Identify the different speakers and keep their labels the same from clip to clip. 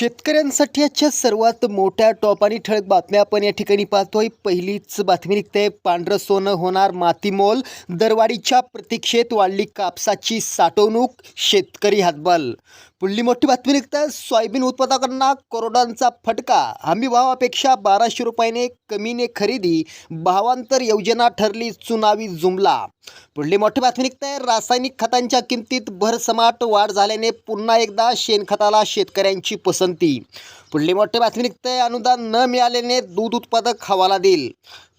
Speaker 1: शेतकऱ्यांसाठी आजच्या सर्वात मोठ्या टॉप आणि ठळक बातम्या आपण या ठिकाणी पाहतोय. पहिलीच बातमी निघते. पांढरं सोनं होणार मातीमोल. दरवाढीच्या प्रतीक्षेत वाढली कापसाची साठवणूक. शेतकरी हातबल पुढली मोठी बातमी निघते. सोयाबीन उत्पादकांना करोडांचा फटका. हमी भावापेक्षा बाराशे रुपयाने कमीने खरेदी. भावांतर योजना ठरली चुनावी जुमला. पुढली मोठी बातमी निघते. रासायनिक खतांच्या किमतीत भरसमाट वाढ झाल्याने पुन्हा एकदा शेणखताला शेतकऱ्यांची पसंती. पुढली मोठी बातमी निघते. अनुदान न मिळाल्याने दूध उत्पादक हवाला देईल.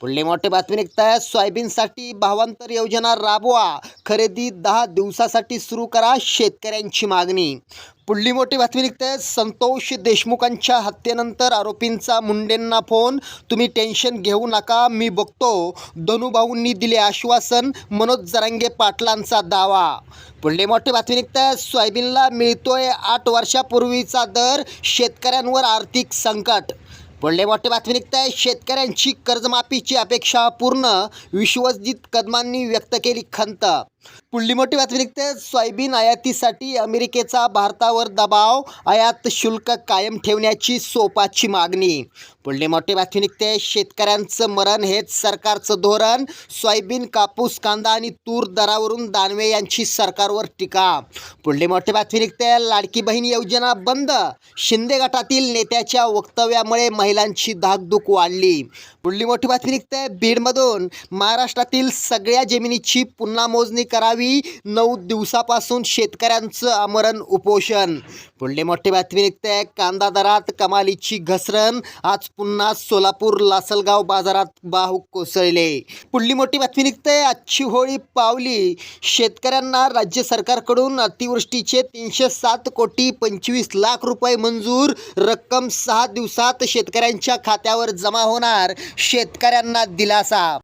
Speaker 1: पुढली मोठी बातमी निघताय सोयाबीनसाठी भावांतर योजना राबवा. खरेदी दहा दिवसासाठी सुरू करा शेतकऱ्यांची मागणी. पुढली मोठी बातमी निघते. संतोष देशमुखांच्या हत्येनंतर आरोपींचा मुंडेंना फोन. तुम्ही टेन्शन घेऊ नका मी बघतो. धनुभाऊंनी दिले आश्वासन मनोज जरांगे पाटलांचा दावा. पुढली मोठी बातमी निघते. सोयाबीनला मिळतोय आठ वर्षापूर्वीचा दर शेतकऱ्यांवर आर्थिक संकट. पुढले मोठे बातमी निघते. शेतकऱ्यांची कर्जमाफीची अपेक्षा पूर्ण. विश्वजित कदमांनी व्यक्त केली खंत. पुढली मोठी बातमी निघते. सोयाबीन आयातीसाठी अमेरिकेचा भारतावर दबाव आयात शुल्क कायम ठेवण्याची सोपाची मागणी. पुढली मोठी बातमी निघते. शेतकऱ्यांचं मरण हेच सरकारचं धोरण. सोयाबीन कापूस कांदा आणि तूर दरावरून दानवे यांची सरकारवर टीका. पुढली मोठी बातमी निघते. लाडकी बहीण योजना बंद. शिंदे गटातील नेत्याच्या वक्तव्यामुळे महिलांची धाकधूक वाढली. पुढली मोठी बातमी निघते. बीडमधून महाराष्ट्रातील सगळ्या जमिनीची पुन्हा मोजणी करावी. नऊ दिवसापासून शेतकऱ्यांचं आमरण उपोषण. पुढली मोठी बातमी निघते कांदा दरात कमालीची घसरण. आज पुन्हा सोलापूर लासलगाव बाजारात बाहू कोसळले. पुढली मोठी बातमी निघते आजची होळी पावली. शेतकऱ्यांना राज्य सरकारकडून अतिवृष्टीचे तीनशे सात कोटी पंचवीस लाख रुपये मंजूर. रक्कम सहा दिवसात शेतकऱ्यांच्या खात्यावर जमा होणार. शेतकऱ्यांना दिलासा.